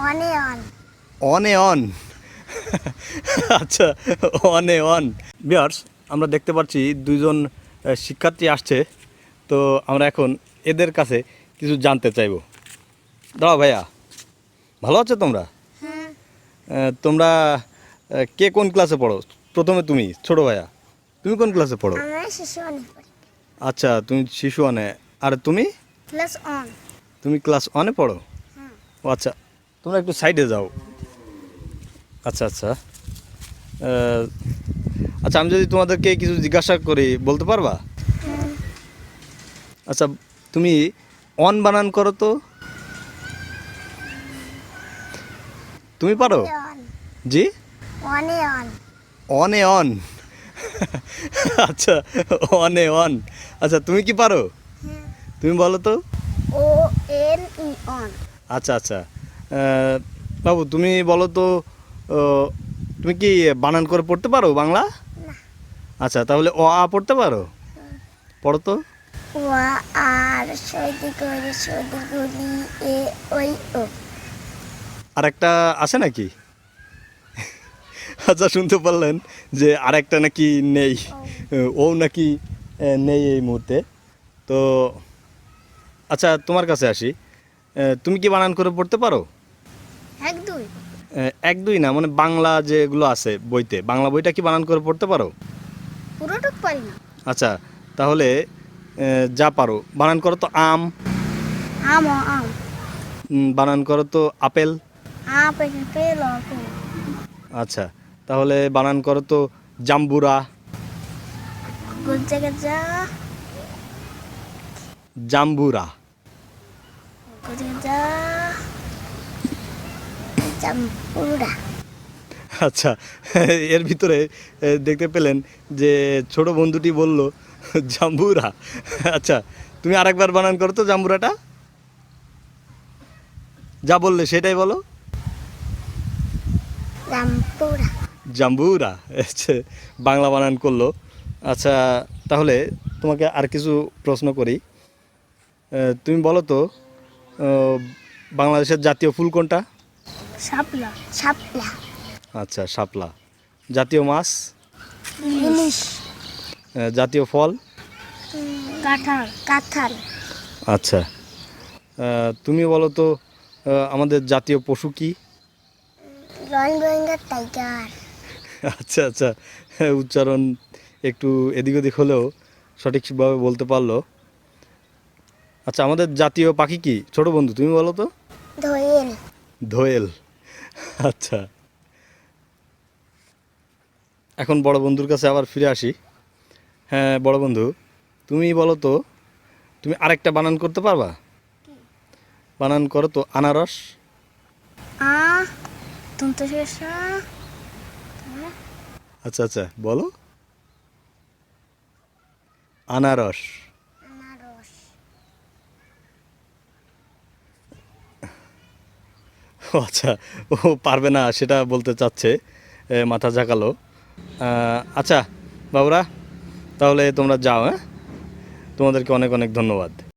অনে অন অনে অন আচ্ছা অনে অন বিয়ার্স আমরা দেখতে পাচ্ছি দুইজন শিক্ষার্থী আসছে। তো আমরা এখন এদের কাছে কিছু জানতে চাইব। দাঁড়াও ভাইয়া ভালো আছো তোমরা? তোমরা কে কোন ক্লাসে পড়ো? প্রথমে তুমি ছোট ভাইয়া। তুমি কোন ক্লাসে পড়ো? আচ্ছা তুমি শিশু অনে আর তুমি? অন তুমি ক্লাস ওয়ানে পড়ো? ও আচ্ছা তোমরা একটু সাইডে যাও। আচ্ছা আচ্ছা। আচ্ছা আমি যদি তোমাদেরকে কিছু জিজ্ঞাসা করি বলতে পারবা? আচ্ছা তুমি অন বানান করো তো। তুমি পারো? জি? অনে অন আচ্ছা অনে অন আচ্ছা তুমি কি পারো? তুমি বলো তো। ও এন ই অন আচ্ছা আচ্ছা। বাবু তুমি বলো তো তুমি কি বানান করে পড়তে পারো বাংলা? আচ্ছা তাহলে অ আ পড়তে পারো? পড়ো তো। ওয়া আর সৈদি করে সৈদি গুলি এ ওই ও। আর একটা আছে নাকি? আচ্ছা শুনতে পারলেন যে আর একটা নাকি নেই। ও নাকি নেই এই মুহূর্তে। তো আচ্ছা তোমার কাছে আসি। তুমি কি বানান করে পড়তে পারো? এক দুই? এক দুই না মানে বাংলা যেগুলো আছে বইতে। বাংলা বইটা কি বানান করে পড়তে পারো? পুরোটুক পারি না। আচ্ছা তাহলে যা পারো। বানান করো তো আম। আম আম। বানান করো তো আপেল। আপেল আচ্ছা তাহলে বানান করো তো জাম্বুরা। জাম্বুরা। আচ্ছা এর ভিতরে দেখতে পেলেন যে ছোট বন্ধুটি বলল জাম্বুরা। আচ্ছা তুমি আরেকবার বানান করো তো জাম্বুরাটা। যা বললে সেটাই বলো। জাম্বুরা। আচ্ছা বাংলা বানান করল। আচ্ছা তাহলে তোমাকে আর কিছু প্রশ্ন করি। তুমি বলো তো বাংলাদেশের জাতীয় ফুল কোনটা? শাপলা। শাপলা। আচ্ছা শাপলা। জাতীয় মাছ? ইলিশ। জাতীয় ফল? কাঁঠাল। কাঁঠাল। আচ্ছা। তুমি বলো তো আমাদের জাতীয় পশু কি? টাইগার। আচ্ছা আচ্ছা। উচ্চারণ একটু এদিক ওদিক হলেও সঠিকভাবে বলতে পারল। আচ্ছা আমাদের জাতীয় পাখি কি? ছোট বন্ধু তুমি বলো তো? দোয়েল দোয়েল আচ্ছা। এখন বড় বন্ধুর কাছে আবার ফিরে আসি। হ্যাঁ বড় বন্ধু তুমি বলো তো তুমি আরেকটা বানান করতে পারবা? বানান করো তো আনারস। আচ্ছা আচ্ছা বলো। আনারস ও আচ্ছা ও পারবে না সেটা বলতে চাচ্ছে মাথা ঝাঁকালো। আচ্ছা বাবুরা, তাহলে তোমরা যাও হ্যাঁ? তোমাদেরকে অনেক অনেক ধন্যবাদ।